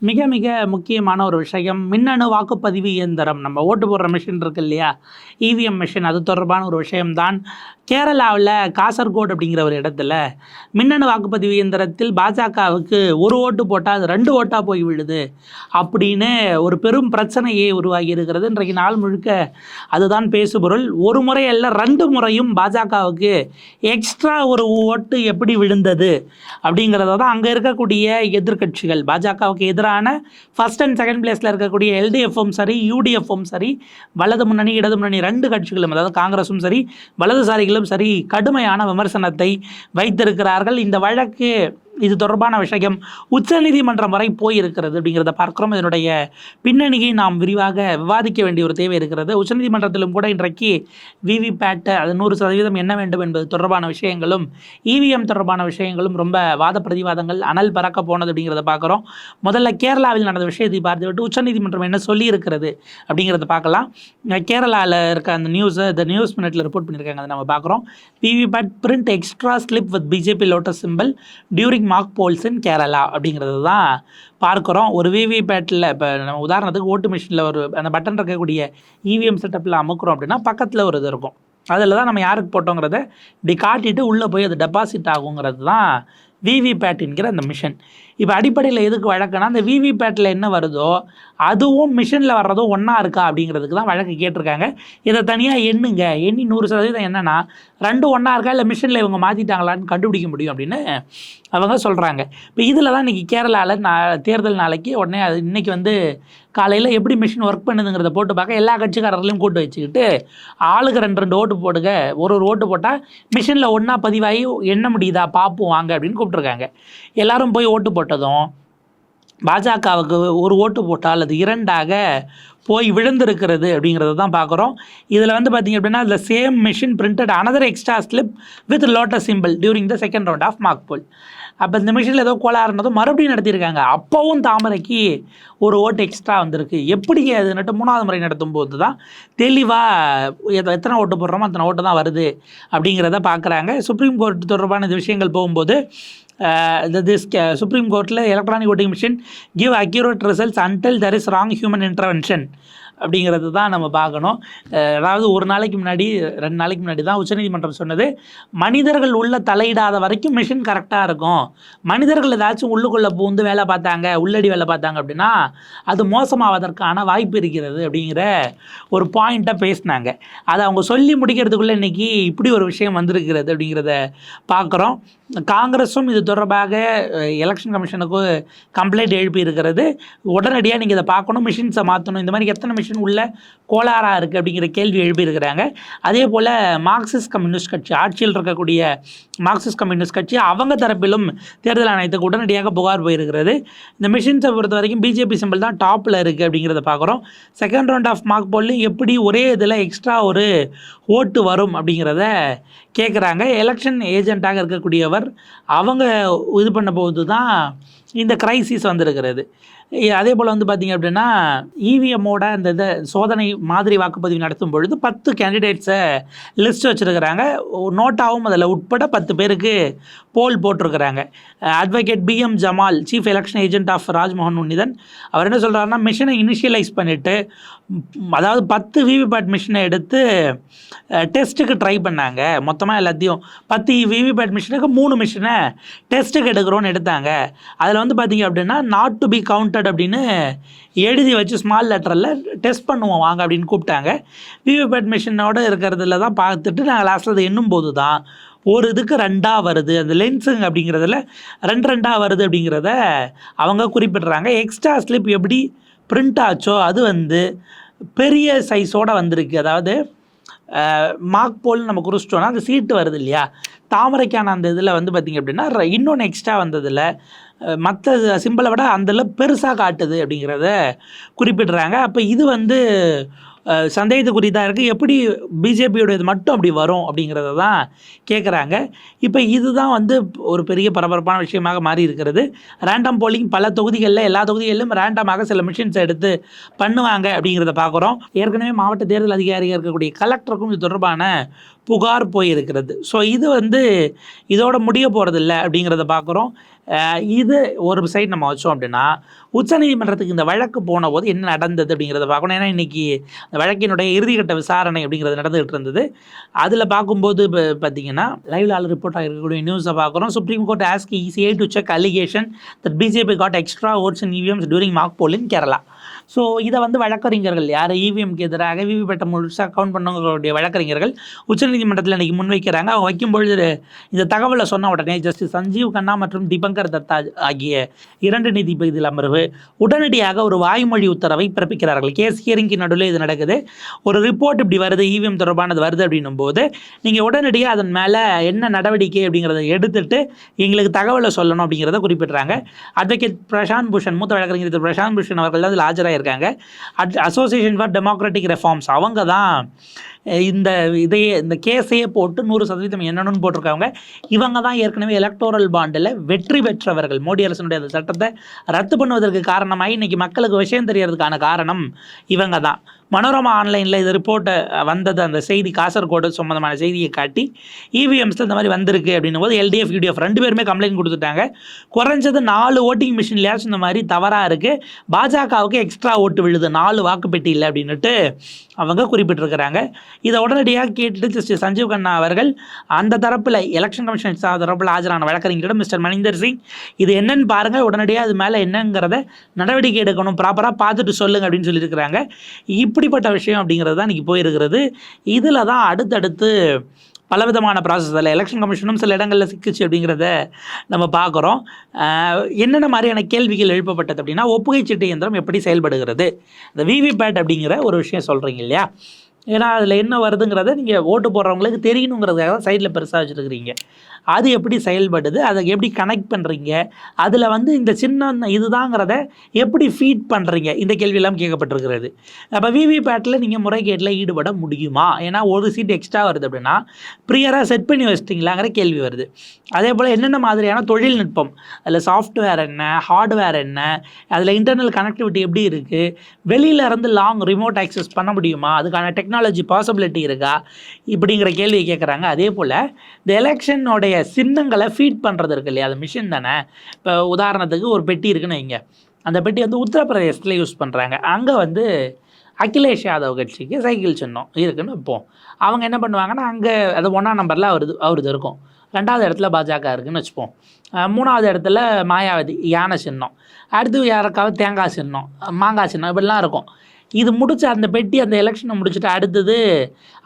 மிக மிக முக்கியமான ஒரு விஷயம். மின்னணு வாக்குப்பதிவு இயந்திரம். நம்ம ஓட்டு போடுற மிஷின் இருக்கு இல்லையா? இவிஎம் மிஷின் அது தொடர்பான ஒரு விஷயம்தான். கேரளாவில் காசர்கோடு அப்படிங்கிற ஒரு இடத்துல மின்னணு வாக்குப்பதிவு இயந்திரத்தில் பாஜகவுக்கு ஒரு ஓட்டு போட்டால் அது ரெண்டு ஓட்டாக போய் விழுது அப்படின்னு ஒரு பெரும் பிரச்சனையே உருவாகி இருக்கிறது. இன்றைக்கு நாள் முழுக்க அதுதான் பேசுபொருள். ஒரு முறை அல்ல ரெண்டு முறையும் பாஜகவுக்கு எக்ஸ்ட்ரா ஒரு ஓட்டு எப்படி விழுந்தது அப்படிங்கிறத தான் அங்கே இருக்கக்கூடிய எதிர்க்கட்சிகள் பாஜகவுக்கு எதிராக எதிரான ஃபர்ஸ்ட் அண்ட் செகண்ட் பிளேஸில் இருக்கக்கூடிய எல்டிஎஃப்பும் சரி யூடிஎஃப்பும் சரி வலது முன்னணி இடது முன்னணி ரெண்டு கட்சிகளும் அதாவது காங்கிரஸும் சரி வலதுசாரிகளும் சரி கடுமையான விமர்சனத்தை வைத்திருக்கிறார்கள். இந்த வழக்கு இது தொடர்பான விஷயம் உச்சநீதிமன்றம் வரை போயிருக்கிறது அப்படிங்கிறத பார்க்குறோம். இதனுடைய பின்னணியை நாம் விரிவாக விவாதிக்க வேண்டிய ஒரு தேவை இருக்கிறது. உச்சநீதிமன்றத்திலும் கூட இன்றைக்கு விவிபேட் அது நூறு சதவீதம் என்ன வேண்டும் என்பது தொடர்பான விஷயங்களும் இவிஎம் தொடர்பான விஷயங்களும் ரொம்ப வாத பிரதிவாதங்கள் அனல் பறக்க போனது அப்படிங்கிறத பார்க்குறோம். முதல்ல கேரளாவில் நடந்த விஷயத்தை பார்த்துவிட்டு உச்சநீதிமன்றம் என்ன சொல்லியிருக்கிறது அப்படிங்கிறத பார்க்கலாம். கேரளாவில் இருக்க அந்த நியூஸை இந்த நியூஸ் மினிட்டில் ரிப்போர்ட் பண்ணியிருக்காங்க அதை நம்ம பார்க்குறோம். VVPAT print extra slip with BJP lotus symbol during mock polls in Kerala அப்படிங்கிறது தான் பார்க்குறோம். ஒரு விவிபேட்டில் இப்போ நம்ம உதாரணத்துக்கு ஓட்டு மிஷினில் ஒரு அந்த பட்டன் இருக்கக்கூடிய இவிஎம் செட்டப்பில் அமுக்குறோம் அப்படின்னா பக்கத்தில் ஒரு இது இருக்கும். அதில் தான் நம்ம யாருக்கு போட்டோங்கிறத இப்படி காட்டிட்டு உள்ளே போய் அது டெபாசிட் ஆகுங்கிறது தான் விவிபேட் என்கிற அந்த மிஷின். இப்போ அடிப்படையில் எதுக்கு வழக்குன்னா அந்த விவிபேட்டில் என்ன வருதோ அதுவும் மிஷினில் வர்றதும் ஒன்றா இருக்கா அப்படிங்கிறதுக்கு தான் வழக்கு கேட்டிருக்காங்க. இதை தனியாக எண்ணுங்க. எண்ணி நூறு சதவீதம் என்னென்னா ரெண்டும் ஒன்றா இருக்கா இல்லை மிஷினில் இவங்க மாற்றிட்டாங்களான்னு கண்டுபிடிக்க முடியும் அப்படின்னு அவங்க சொல்கிறாங்க இப்போ இதில் தான் இன்றைக்கி கேரளாவில் நான் தேர்தல் நாளைக்கு உடனே அது இன்றைக்கி வந்து காலையில் எப்படி மிஷின் ஒர்க் பண்ணுதுங்கிறத போட்டு பார்க்க எல்லா கட்சிக்காரர்களையும் கூட்டு வச்சுக்கிட்டு ஆளுக்கு ரெண்டு ரெண்டு ஓட்டு போடுங்க. ஒரு ஒரு ஓட்டு போட்டால் மிஷினில் ஒன்றா பதிவாகி எண்ண முடியுதா? பார்ப்போம் வாங்க அப்படின்னு கூப்பிட்ருக்காங்க எல்லோரும் போய் ஓட்டு போட்டு போட்டதும் பாஜகவுக்கு ஒரு ஓட்டு போட்டால் அது இரண்டாக போய் விழுந்திருக்கிறது அப்படிங்கிறத தான் பார்க்குறோம். இதில் வந்து பார்த்திங்க அப்படின்னா அதில் same machine printed another extra slip with lotus symbol during the second round of mock poll அப்போ இந்த மிஷினில் ஏதோ கோளாறு இருந்ததும் மறுபடியும் நடத்தியிருக்காங்க. அப்போவும் தாமரைக்கு ஒரு ஓட்டு எக்ஸ்ட்ரா வந்திருக்கு. எப்படி அது நட்டு மூணாவது முறை நடத்தும் போது தான் தெளிவாக எத்தனை ஓட்டு போடுறோமோ அத்தனை ஓட்டு தான் வருது அப்படிங்கிறத பார்க்குறாங்க. சுப்ரீம் கோர்ட் தொடர்பான இந்த விஷயங்கள் போகும்போது திஸ் சுப்ரீம் கோர்ட்டில் electronic voting machine give accurate results until there is wrong human intervention அப்படிங்கிறது தான் நம்ம பார்க்கணும். அதாவது ஒரு நாளைக்கு முன்னாடி ரெண்டு நாளைக்கு முன்னாடி தான் உச்சநீதிமன்றம் சொன்னது மனிதர்கள் உள்ள தலையிடாத வரைக்கும் மிஷின் கரெக்டாக இருக்கும். மனிதர்கள் ஏதாச்சும் உள்ளுக்குள்ளே பூந்து வேலை பார்த்தாங்க உள்ளடி வேலை பார்த்தாங்க அப்படின்னா அது மோசமாவதற்கான வாய்ப்பு இருக்கிறது அப்படிங்கிற ஒரு பாயிண்ட்டை பேசினாங்க. அதை அவங்க சொல்லி முடிக்கிறதுக்குள்ளே இன்றைக்கி இப்படி ஒரு விஷயம் வந்திருக்கிறது அப்படிங்கிறத பார்க்குறோம். காங்கிரஸும் இது தொடர்பாக எலெக்ஷன் கமிஷனுக்கு கம்ப்ளைண்ட் எழுப்பி இருக்கிறது உடனடியாக நீங்கள் இதை பார்க்கணும் மிஷின்ஸை மாற்றணும் இந்த மாதிரி எத்தனை மிஷின் உள்ள கோளாறாக இருக்குது அப்படிங்கிற கேள்வி எழுப்பியிருக்கிறாங்க. அதே போல் மார்க்சிஸ்ட் கம்யூனிஸ்ட் கட்சி ஆட்சியில் இருக்கக்கூடிய மார்க்சிஸ்ட் கம்யூனிஸ்ட் கட்சி அவங்க தரப்பிலும் தேர்தல் ஆணையத்துக்கு உடனடியாக புகார் போயிருக்கிறது. இந்த மிஷின்ஸை பொறுத்த வரைக்கும் பிஜேபி சிம்பிள் தான் டாப்பில் இருக்குது அப்படிங்கிறத பார்க்குறோம் செகண்ட் ரவுண்ட் ஆஃப் மார்க் போலையும் எப்படி ஒரே இதில் எக்ஸ்ட்ரா ஒரு ஓட்டு வரும் அப்படிங்கிறத கேட்குறாங்க எலெக்ஷன் ஏஜெண்ட்டாக இருக்கக்கூடியவர் அவங்க இது பண்ண போது தான் இந்த கிரைசிஸ் வந்திருக்கிறது. அதே போல் வந்து பார்த்திங்க அப்படின்னா இவிஎம்மோட அந்த இதை சோதனை மாதிரி வாக்குப்பதிவு நடத்தும் பொழுது பத்து கேண்டிடேட்ஸை லிஸ்ட் வச்சுருக்கிறாங்க. நோட்டாவும் அதில் உட்பட பத்து பேருக்கு போல் போட்டிருக்கிறாங்க. Advocate PM Jamal chief election agent of Rajmohan Unnithan அவர் என்ன சொல்கிறாருன்னா மிஷினை இனிஷியலைஸ் பண்ணிவிட்டு அதாவது பத்து விவிபேட் மிஷினை எடுத்து டெஸ்ட்டுக்கு ட்ரை பண்ணாங்க. மொத்தமாக எல்லாத்தையும் பத்து விவிபேட் மிஷினுக்கு மூணு மிஷினை டெஸ்ட்டுக்கு எடுக்கிறோன்னு எடுத்தாங்க. அதில் வந்து பார்த்தீங்க அப்படின்னா நாட் டு பி கவுண்டட் அப்படின்னு எழுதி வச்சு ஸ்மால் லெட்டரில் டெஸ்ட் பண்ணுவோம் வாங்க அப்படின்னு கூப்பிட்டாங்க. விவிபேட் மிஷினோட இருக்கிறதுல தான் பார்த்துட்டு நாங்கள் லாஸ்ட்டில் அதை எண்ணும் போது தான் ஒரு இதுக்கு ரெண்டாக வருது. அந்த லென்ஸுங்க அப்படிங்கிறதுல ரெண்டு ரெண்டாக வருது அப்படிங்கிறத அவங்க குறிப்பிட்றாங்க. எக்ஸ்ட்ரா ஸ்லிப் எப்படி பிரிண்ட் ஆச்சோ அது வந்து பெரிய சைஸோட வந்திருக்கு. அதாவது மார்க் போல் நம்ம குறிச்சிட்டோன்னா அந்த சீட்டு வருது இல்லையா? தாமரைக்கான அந்த இதில் வந்து பார்த்திங்க அப்படின்னா இன்னொன்று எக்ஸ்ட்ரா வந்ததில் மற்ற சிம்பிளை விட அதில் பெருசாக காட்டுது அப்படிங்கிறத குறிப்பிடுறாங்க. அப்போ இது வந்து சந்தேகத்துக்குறி சந்தேகத்துக்குரியதாக இருக்குது எப்படி பிஜேபியோட இது மட்டும் அப்படி வரும் அப்படிங்கிறத தான் கேட்குறாங்க இப்போ இதுதான் வந்து ஒரு பெரிய பரபரப்பான விஷயமாக மாறி இருக்கிறது. ரேண்டம் போலிங் பல தொகுதிகளில் எல்லா தொகுதிகளிலும் ரேண்டமாக சில மிஷின்ஸ் எடுத்து பண்ணுவாங்க அப்படிங்கிறத பார்க்குறோம் ஏற்கனவே மாவட்ட தேர்தல் அதிகாரியாக இருக்கக்கூடிய கலெக்டருக்கும் இது தொடர்பான புகார் போயிருக்கிறது. ஸோ இது வந்து இதோட முடிய போகிறதில்ல அப்படிங்கிறத பார்க்குறோம் இது ஒரு சைடு நம்ம வச்சோம் அப்படின்னா உச்சநீதிமன்றத்துக்கு இந்த வழக்கு போன போது என்ன நடந்தது அப்படிங்கிறத பார்க்கணும். ஏன்னா இன்றைக்கி அந்த வழக்கினுடைய இறுதிக்கட்ட விசாரணை அப்படிங்கிறது நடந்துகிட்டு இருந்தது. அதில் பார்க்கும்போது இப்போ பார்த்தீங்கன்னா லைவ் ஆள் ரிப்போர்ட் ஆகிருக்கக்கூடிய நியூஸை பார்க்குறோம். Supreme court ask ECI to check allegation that BJP got extra votes in EVMs during mock poll in Kerala so இதை வந்து வழக்கறிஞர்கள் யார்? இவிஎம்க்கு எதிராக விவிபேட்டை முழுசாக கவுண்ட் பண்ணவங்களுடைய வழக்கறிஞர்கள் உச்சநீதிமன்றத்தில் இன்றைக்கி முன்வைக்கிறாங்க. அவங்க வைக்கும்பொழுது இந்த தகவலை சொன்ன உடனே ஜஸ்டிஸ் சஞ்சீவ் கண்ணா மற்றும் திபங்கர் தத்தா ஆகிய இரண்டு நீதிபதிகள் அமர்வு உடனடியாக ஒரு வாய்மொழி உத்தரவை பிறப்பிக்கிறார்கள். கேஸ் ஹியரிங்க்கு நடுவில் இது நடக்குது. ஒரு ரிப்போர்ட் இப்படி வருது இவிஎம் தொடர்பானது வருது அப்படின்னும் போது நீங்கள் உடனடியாக அதன் மேலே என்ன நடவடிக்கை அப்படிங்கிறத எடுத்துட்டு எங்களுக்கு தகவலை சொல்லணும் அப்படிங்கிறத குறிப்பிட்றாங்க. அட்வொகேட் பிரசாந்த் பூஷன் மூத்த வழக்கறிஞர் பிரசாந்த் பூஷன் அவர்கள் தான் அதில் இருக்காங்க. At association for democratic reforms அவங்க தான் இந்த இதையே இந்த கேஸையே போட்டு நூறு சதவீதம் என்னன்னு போட்டிருக்காங்க. இவங்க தான் ஏற்கனவே எலக்டோரல் பாண்டில் வெற்றி பெற்றவர்கள். மோடி அரசனுடைய அந்த சட்டத்தை ரத்து பண்ணுவதற்கு காரணமாகி இன்றைக்கி மக்களுக்கு விஷயம் தெரியறதுக்கான காரணம் இவங்க தான் மனோரமா ஆன்லைனில் இது ரிப்போர்ட்டை வந்தது அந்த செய்தி காசர்கோடு சம்மந்தமான செய்தியை காட்டி இவிஎம்ஸில் இந்த மாதிரி வந்திருக்கு அப்படின்னும் போது எல்டிஎஃப் யூடிஎஃப் ரெண்டு பேருமே கம்ப்ளைண்ட் கொடுத்துட்டாங்க. குறைஞ்சது நாலு ஓட்டிங் மிஷின்லையாச்சும் இந்த மாதிரி தவறாக இருக்குது பாஜகவுக்கு எக்ஸ்ட்ரா ஓட்டு விழுது நாலு வாக்குப்பெட்டி இல்லை அப்படின்னுட்டு அவங்க குறிப்பிட்டிருக்கிறாங்க. இதை உடனடியாக கேட்டுட்டு ஜஸ்டிஸ் சஞ்சீவ் கண்ணா அவர்கள் அந்த தரப்பில் எலெக்ஷன் கமிஷன் தரப்பில் ஆஜரான வழக்கறிஞரிடம் மிஸ்டர் மணிந்தர் சிங் இது என்னன்னு பாருங்கள் உடனடியாக அது மேலே என்னங்கிறத நடவடிக்கை எடுக்கணும் ப்ராப்பராக பார்த்துட்டு சொல்லுங்க அப்படின்னு சொல்லியிருக்கிறாங்க. இப்படிப்பட்ட விஷயம் அப்படிங்கிறது தான் இன்றைக்கி போயிருக்கிறது. இதில் தான் அடுத்தடுத்து பலவிதமான ப்ராசஸ் அதில் எலெக்ஷன் கமிஷனும் சில இடங்களில் சிக்கிச்சு அப்படிங்கிறத நம்ம பார்க்குறோம். என்னென்ன மாதிரியான கேள்விகள் எழுப்பப்பட்டது அப்படின்னா ஒப்புகை சீட்டு இயந்திரம் எப்படி செயல்படுகிறது? இந்த விவிபேட் அப்படிங்கிற ஒரு விஷயம் சொல்கிறீங்க இல்லையா? ஏன்னா அதில் என்ன வருதுங்கிறத நீங்கள் ஓட்டு போடுறவங்களுக்கு தெரியணுங்கிறதுக்காக தான் சைடில் பெருசாக வச்சுருக்கிறீங்க. அது எப்படி செயல்படுது அதை எப்படி கனெக்ட் பண்ணுறீங்க அதில் வந்து இந்த சின்ன இதுதாங்கிறத எப்படி ஃபீட் பண்ணுறீங்க இந்த கேள்வியெல்லாம் கேட்கப்பட்டிருக்கிறது. அப்போ விவிபேட்டில் நீங்கள் முறைகேட்டில் ஈடுபட முடியுமா? ஏன்னா ஒரு சீட் எக்ஸ்ட்ரா வருது அப்படின்னா ப்ரியராக செட் பண்ணி வச்சிட்டிங்களாங்கிற கேள்வி வருது. அதே போல் என்னென்ன மாதிரியான தொழில்நுட்பம்? அதில் சாஃப்ட்வேர் என்ன ஹார்ட்வேர் என்ன அதில் இன்டர்னல் கனெக்டிவிட்டி எப்படி இருக்குது வெளியிலேருந்து லாங் ரிமோட் ஆக்சஸ் பண்ண முடியுமா அதுக்கான டெக்னாலஜி பாசிபிலிட்டி இருக்கா இப்படிங்கிற கேள்வியை கேட்குறாங்க. அதே போல் இந்த எலெக்ஷனுடைய சின்னங்களை ஃபீட் பண்ணுறது இருக்கு இல்லையா? அது மிஷின் தானே? இப்போ உதாரணத்துக்கு ஒரு பெட்டி இருக்குன்னு வைங்க. அந்த பெட்டி வந்து உத்தரப்பிரதேசத்தில் யூஸ் பண்ணுறாங்க அங்கே வந்து அகிலேஷ் யாதவ் கட்சிக்கு சைக்கிள் சின்னம் இருக்குன்னு வைப்போம். அவங்க என்ன பண்ணுவாங்கன்னா அங்கே அது ஒன்றாம் நம்பரில் அவருது அவருது இருக்கும். ரெண்டாவது இடத்துல பாஜக இருக்குன்னு வச்சுப்போம். மூணாவது இடத்துல மாயாவதி யானை சின்னம். அடுத்து யாருக்காவது தேங்காய் சின்னம் மாங்காய் சின்னம் இப்படிலாம் இருக்கும். இது முடிச்சு அந்த பெட்டி அந்த எலெக்ஷனை முடிச்சுட்டு அடுத்தது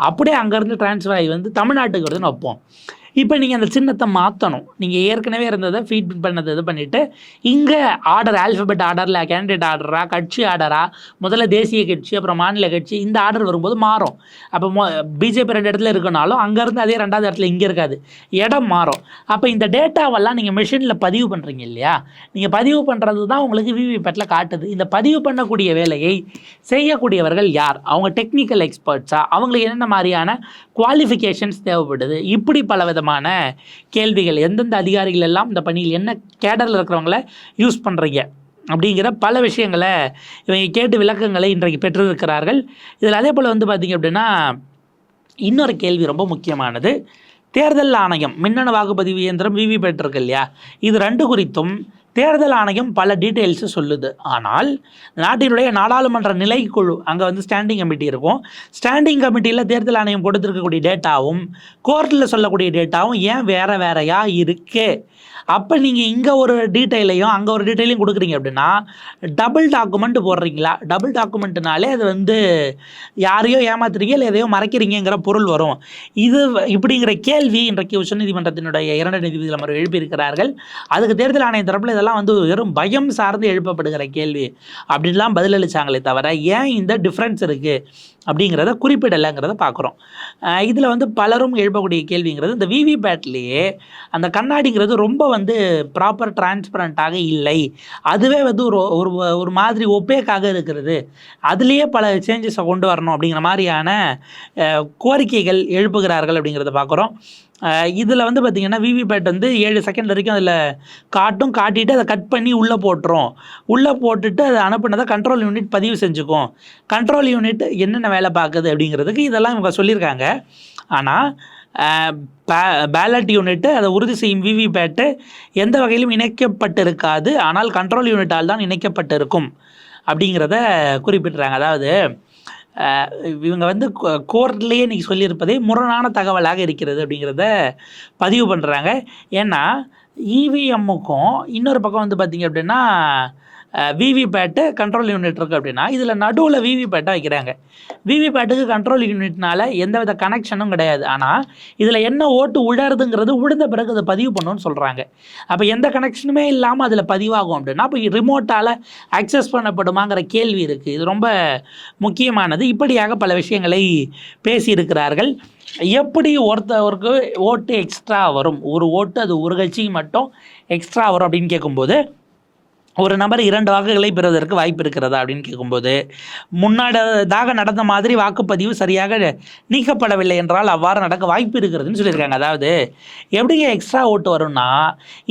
அப்படியே அங்கேருந்து ட்ரான்ஸ்ஃபர் ஆகி வந்து தமிழ்நாட்டுக்கு வருதுன்னு வைப்போம். இப்போ நீங்கள் அந்த சின்னத்தை மாற்றணும் நீங்கள் ஏற்கனவே இருந்ததை ஃபீட் பண்ணது இது பண்ணிவிட்டு இங்கே ஆர்டர் ஆல்ஃபபெட் ஆர்டரில் கேண்டிடேட் ஆர்டரா கட்சி ஆர்டரா முதல்ல தேசிய கட்சி அப்புறம் மாநில கட்சி இந்த ஆர்டர் வரும்போது மாறும். அப்போ மொ பிஜேபி ரெண்டு இடத்துல இருக்கனாலும் அங்கேருந்து அதே ரெண்டாவது இடத்துல இங்கே இருக்காது. இடம் மாறும். அப்போ இந்த டேட்டாவெல்லாம் நீங்கள் மிஷினில் பதிவு பண்ணுறீங்க இல்லையா? நீங்கள் பதிவு பண்ணுறது தான் உங்களுக்கு விவிபேட்டில் காட்டுது. இந்த பதிவு பண்ணக்கூடிய வேலையை செய்யக்கூடியவர்கள் யார்? அவங்க டெக்னிக்கல் எக்ஸ்பர்ட்ஸா அவங்களுக்கு என்னென்ன மாதிரியான குவாலிஃபிகேஷன்ஸ் தேவைப்படுது? இப்படி பல விதமான கேள்விகள் எந்தெந்த அதிகாரிகள் எல்லாம் இந்த பணியில் என்ன கேடரில் இருக்கிறவங்கள யூஸ் பண்ணுறீங்க அப்படிங்கிற பல விஷயங்களை இவங்க கேட்டு விளக்கங்களை இன்றைக்கு பெற்றிருக்கிறார்கள். இதில் அதே போல் வந்து பார்த்திங்க அப்படின்னா இன்னொரு கேள்வி ரொம்ப முக்கியமானது. தேர்தல் ஆணையம் மின்னணு வாக்குப்பதிவு இயந்திரம் விவிபேட் இருக்கு இல்லையா? இது ரெண்டு குறித்தும் தேர்தல் ஆணையம் பல டீட்டெயில்ஸு சொல்லுது. ஆனால் நாட்டினுடைய நாடாளுமன்ற நிலைக்குழு அங்கே வந்து ஸ்டாண்டிங் கமிட்டி இருக்கும். ஸ்டாண்டிங் கமிட்டியில் தேர்தல் ஆணையம் கொடுத்துருக்கக்கூடிய டேட்டாவும் கோர்ட்டில் சொல்லக்கூடிய டேட்டாவும் ஏன் வேறு வேறையாக இருக்கே? அப்போ நீங்கள் இங்கே ஒரு டீட்டெயிலையும் அங்கே ஒரு டீட்டெயிலையும் கொடுக்குறீங்க அப்படின்னா டபுள் டாக்குமெண்ட் போடுறீங்களா? டபுள் டாக்குமெண்ட்னாலே அது வந்து யாரையோ ஏமாத்துறீங்க இல்லை எதையோ மறைக்கிறீங்கிற பொருள் வரும். இது இப்படிங்கிற கேள்வி இன்றைக்கு உச்சநீதிமன்றத்தினுடைய இரண்டு நீதிபதிகள் அமர்வு எழுப்பியிருக்கிறார்கள். அதுக்கு தேர்தல் ஆணைய தரப்பில் இதெல்லாம் வந்து வெறும் பயம் சார்ந்து எழுப்பப்படுகிற கேள்வி. அப்படின்லாம் பதிலளித்தாங்களே தவிர ஏன் இந்த டிஃப்ரென்ஸ் இருக்குது அப்படிங்கிறத குறிப்பிடலைங்கிறத பார்க்குறோம். இதில் வந்து பலரும் எழுப்பக்கூடிய கேள்விங்கிறது இந்த விவிபேட்லேயே அந்த கண்ணாடிங்கிறது ரொம்ப வந்து ப்ராப்பர் டிரான்ஸ்பரண்ட்டாக இல்லை. அதுவே வந்து ஒரு ஒரு ஒரு மாதிரி ஒப்பேக்காக இருக்கிறது. அதுலேயே பல சேஞ்சஸை கொண்டு வரணும் அப்படிங்கிற மாதிரியான கோரிக்கைகள் எழுப்புகிறார்கள் அப்படிங்கிறத பார்க்குறோம் இதில் வந்து பார்த்திங்கன்னா விவிபேட் வந்து ஏழு செகண்ட் வரைக்கும் அதில் காட்டும் காட்டிட்டு அதை கட் பண்ணி உள்ளே போட்டுரும். உள்ளே போட்டுட்டு அதை அனுப்புனதை கண்ட்ரோல் யூனிட் பதிவு செஞ்சுக்கும். கண்ட்ரோல் யூனிட் என்னென்ன வேலை பார்க்குது அப்படிங்கிறதுக்கு இதெல்லாம் இவங்க சொல்லியிருக்காங்க. ஆனால் பேலட் யூனிட்டு அதை உறுதி செய்யும் விவிபேட்டு எந்த வகையிலும் இணைக்கப்பட்டிருக்காது. ஆனால் கண்ட்ரோல் யூனிட்டால் தான் இணைக்கப்பட்டிருக்கும் அப்படிங்கிறத குறிப்பிட்டுறாங்க அதாவது இவங்க வந்து கோர்ட்லேயே இன்றைக்கி சொல்லியிருப்பதே முரணான தகவலாக இருக்கிறது அப்படிங்கிறத பதிவு பண்ணுறாங்க ஏன்னா இவிஎம்முக்கும் இன்னொரு பக்கம் வந்து பார்த்திங்க அப்படின்னா விவிபேட்டு கண்ட்ரோல் யூனிட் இருக்குது அப்படின்னா இதில் நடுவில் விவிபேட்டை வைக்கிறாங்க. விவிபேட்டுக்கு கண்ட்ரோல் யூனிட்னால எந்தவித கனெக்ஷனும் கிடையாது. ஆனால் இதில் என்ன ஓட்டு உழறதுங்கிறது உழுந்த பிறகு அதை பதிவு பண்ணணும்னு சொல்கிறாங்க அப்போ எந்த கனெக்ஷனுமே இல்லாமல் அதில் பதிவாகும் அப்படின்னா அப்போ ரிமோட்டால் அக்சஸ் பண்ணப்படுமாங்கிற கேள்வி இருக்குது இது ரொம்ப முக்கியமானது. இப்படியாக பல விஷயங்களை பேசியிருக்கிறார்கள். எப்படி ஒருத்தவருக்கு ஓட்டு எக்ஸ்ட்ரா வரும்? ஒரு ஓட்டு அது ஒரு கட்சிக்கு மட்டும் எக்ஸ்ட்ரா வரும் அப்படின்னு கேட்கும்போது ஒரு நபர் இரண்டு வாக்குகளை பெறுவதற்கு வாய்ப்பு இருக்கிறதா அப்படின்னு கேட்கும்போது முன்னாடிதாக நடந்த மாதிரி வாக்குப்பதிவு சரியாக நீக்கப்படவில்லை என்றால் அவ்வாறு நடக்க வாய்ப்பு இருக்கிறதுன்னு சொல்லியிருக்காங்க. அதாவது எப்படிங்க எக்ஸ்ட்ரா ஓட்டு வரும்னா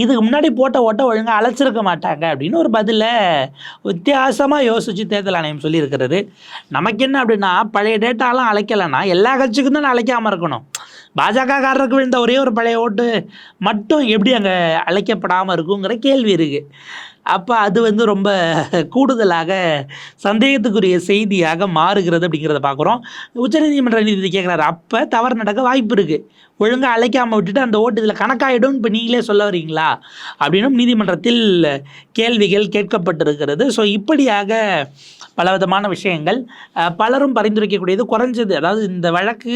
இதுக்கு முன்னாடி போட்ட ஓட்டை ஒழுங்காக அழைச்சிருக்க மாட்டாங்க அப்படின்னு ஒரு பதிலை வித்தியாசமாக யோசித்து தேர்தல் ஆணையம் சொல்லியிருக்கிறது. நமக்கு என்ன அப்படின்னா பழைய டேட்டாலாம் அழைக்கலைன்னா எல்லா கட்சிக்கும் தான் அழைக்காமல் இருக்கணும். பாஜகக்காரருக்கு விழுந்த ஒரே ஒரு பழைய ஓட்டு மட்டும் எப்படி அங்கே அழைக்கப்படாமல் இருக்குங்கிற கேள்வி இருக்குது அப்போ அது வந்து ரொம்ப கூடுதலாக சந்தேகத்துக்குரிய செய்தியாக மாறுகிறது அப்படிங்கிறத பார்க்குறோம். உச்சநீதிமன்ற நீதிபதி கேட்குறாரு அப்போ தவறு நடக்க வாய்ப்பு இருக்குது ஒழுங்காக அழைக்காமல் விட்டுட்டு அந்த ஓட்டு இதில் கணக்காயிடும் இப்போ நீங்களே சொல்ல வரீங்களா அப்படின்னும் நீதிமன்றத்தில் கேள்விகள் கேட்கப்பட்டிருக்கிறது. ஸோ இப்படியாக பலவிதமான விஷயங்கள் பலரும் பரிந்துரைக்கக்கூடியது குறைஞ்சது. அதாவது இந்த வழக்கு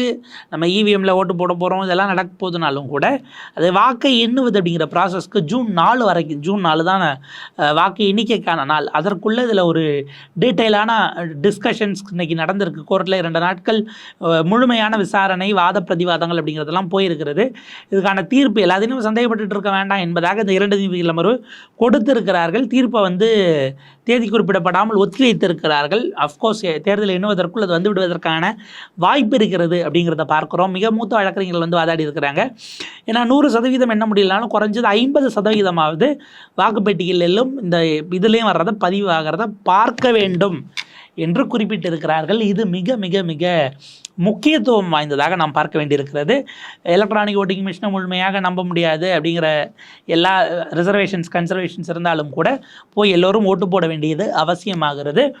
நம்ம இவிஎம்மில் ஓட்டு போட போகிறோம் இதெல்லாம் நடக்க போதுனாலும் கூட அது வாக்கை எண்ணுவது அப்படிங்கிற ப்ராசஸ்க்கு ஜூன் நாலு வரைக்கும் ஜூன் நாலு தான் வாக்கு எண்ணிக்கைக்கான நாள். அதற்குள்ளே இதில் ஒரு டீட்டெயிலான டிஸ்கஷன்ஸ் இன்றைக்கி நடந்திருக்கு. கோர்ட்டில் இரண்டு நாட்கள் முழுமையான விசாரணை வாத பிரதிவாதங்கள் அப்படிங்கிறதெல்லாம் போயிருக்கிறது. இதுக்கான தீர்ப்பு எல்லாத்தையும் சந்தேகப்பட்டு இருக்க வேண்டாம் என்பதாக இந்த இரண்டு நீதிபதிகள் அமர்வு கொடுத்திருக்கிறார்கள். தீர்ப்பை வந்து தேதி குறிப்பிடப்படாமல் ஒத்திவைத்திருக்கிறார்கள். அஃப்கோர்ஸ் தேர்தல் எண்ணுவதற்குள் அது வந்து விடுவதற்கான வாய்ப்பு இருக்கிறது அப்படிங்கிறத பார்க்குறோம். மிக மூத்த வழக்கறிஞர்கள் வந்து வாதாடி இருக்கிறாங்க. ஏன்னா நூறு சதவீதம் என்ன முடியலனாலும் குறைஞ்சது ஐம்பது சதவீதமாவது வாக்குப்பெட்டிகளிலும் இந்த இதுலேயும் வர்றதை பதிவாகிறத பார்க்க வேண்டும் என்று குறிப்பிட்டிருக்கிறார்கள். இது மிக மிக மிக முக்கியத்துவம் வாய்ந்ததாக நாம் பார்க்க வேண்டியிருக்கிறது. எலக்ட்ரானிக் ஓட்டிங் மிஷினை முழுமையாக நம்ப முடியாது அப்படிங்கிற எல்லா ரிசர்வேஷன்ஸ் கன்சர்வேஷன்ஸ் இருந்தாலும் கூட போய் எல்லோரும் ஓட்டு போட வேண்டியது அவசியமாகிறது.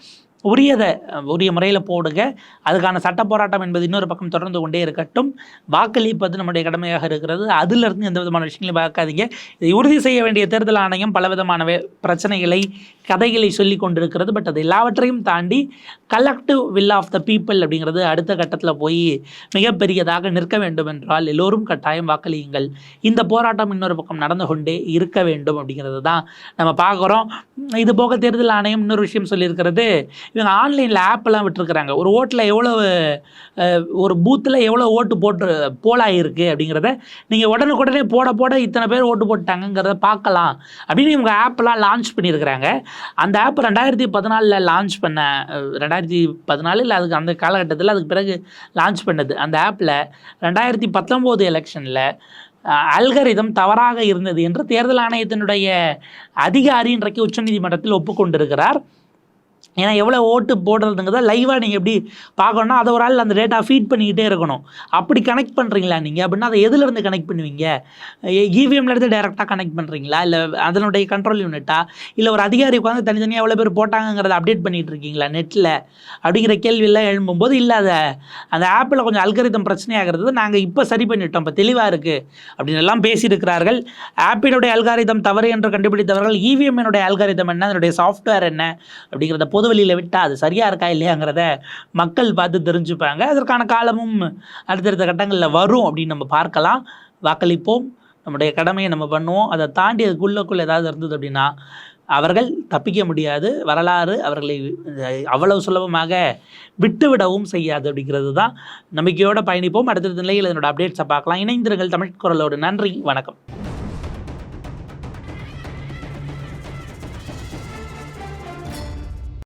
உரியதை உரிய முறையில் போடுங்க அதுக்கான சட்ட போராட்டம் என்பது இன்னொரு பக்கம் தொடர்ந்து கொண்டே இருக்கட்டும். வாக்களிப்பது நம்முடைய கடமையாக இருக்கிறது. அதிலிருந்து எந்த விதமான விஷயங்களையும் பார்க்காதீங்க. இதை உறுதி செய்ய வேண்டிய தேர்தல் ஆணையம் பலவிதமான விதமான பிரச்சனைகளை கதைகளை சொல்லி கொண்டிருக்கிறது. பட் அது எல்லாவற்றையும் தாண்டி collective will of the people அப்படிங்கிறது அடுத்த கட்டத்தில் போய் மிகப்பெரியதாக நிற்க வேண்டும் என்றால் எல்லோரும் கட்டாயம் வாக்களியுங்கள். இந்த போராட்டம் இன்னொரு பக்கம் நடந்து கொண்டே இருக்க வேண்டும் அப்படிங்கிறது தான் நம்ம பார்க்குறோம். இது போக தேர்தல் ஆணையம் இன்னொரு விஷயம் சொல்லியிருக்கிறது. இவங்க ஆன்லைனில் ஆப்பெல்லாம் விட்டுருக்குறாங்க. ஒரு ஓட்டில் எவ்வளோ ஒரு பூத்தில் எவ்வளோ ஓட்டு போட்டு போலாயிருக்கு அப்படிங்கிறத நீங்கள் உடனுக்குடனே போட போட இத்தனை பேர் ஓட்டு போட்டாங்கங்கிறத பார்க்கலாம் அப்படின்னு இவங்க ஆப்பெல்லாம் லான்ச் பண்ணியிருக்கிறாங்க. அந்த ஆப் ரெண்டாயிரத்தி பதினாலில் லான்ச் பண்ண ரெண்டாயிரத்தி பதினாலு இல்லை அதுக்கு அந்த காலகட்டத்தில் அதுக்கு பிறகு லான்ச் பண்ணது. அந்த ஆப்பில் ரெண்டாயிரத்தி பத்தொம்போது எலெக்ஷனில் அல்கரிதம் தவறாக இருந்தது என்று தேர்தல் ஆணையத்தினுடைய அதிகாரி இன்றைக்கு உச்சநீதிமன்றத்தில் ஒப்புக்கொண்டிருக்கிறார். ஏன்னா எவ்வளோ ஓட்டு போடுறதுங்கிறத லைவாக நீங்கள் எப்படி பார்க்கணும்னா அதை ஒரு ஆள் அந்த டேட்டா ஃபீட் பண்ணிக்கிட்டே இருக்கணும். அப்படி கனெக்ட் பண்ணுறீங்களா நீங்கள் அப்படின்னா அதை எதுலேருந்து கனெக்ட் பண்ணுவீங்க? இவிஎம்ல இருந்து டேரெக்டாக கனெக்ட் பண்ணுறீங்களா இல்லை அதனுடைய கண்ட்ரோல் யூனிட்டா இல்லை ஒரு அதிகாரி உட்காந்து தனித்தனியாக எவ்வளோ பேர் போட்டாங்கங்கிறத அப்டேட் பண்ணிகிட்டு இருக்கீங்களா நெட்டில் அப்படிங்கிற கேள்வியெல்லாம் எழும்பும்போது இல்லை அதை அந்த ஆப்பில் கொஞ்சம் அல்கரிதம் பிரச்சனையாகிறது நாங்கள் இப்போ சரி பண்ணிட்டோம். இப்போ தெளிவாக இருக்குது அப்படின்னு எல்லாம் பேசியிருக்கிறார்கள். ஆப்பினுடைய அல்காரிதம் தவறு என்று கண்டுபிடித்தவர்கள் இவிஎம்னுடைய அல்காரிதம் என்ன? அதனுடைய சாஃப்ட்வேர் என்ன? அப்படிங்கிறத பொது பொதுவெளியில் விட்டால் அது சரியாக இருக்கா இல்லையாங்கிறத மக்கள் பார்த்து தெரிஞ்சுப்பாங்க. அதற்கான காலமும் அடுத்தடுத்த கட்டங்களில் வரும் அப்படின்னு நம்ம பார்க்கலாம். வாக்களிப்போம். நம்முடைய கடமையை நம்ம பண்ணுவோம். அதை தாண்டி அதுக்குள்ளக்குள்ளே ஏதாவது இருந்தது அப்படின்னா அவர்கள் தப்பிக்க முடியாது. வரலாறு அவர்களை அவ்வளவு சுலபமாக விட்டுவிடவும் செய்யாது அப்படிங்கிறது தான் நம்பிக்கையோடு பயணிப்போம். அடுத்தடுத்த நிலையில் இதனோட அப்டேட்ஸை பார்க்கலாம். இணைந்திருங்கள் தமிழ் குரலோடு. நன்றி. வணக்கம்.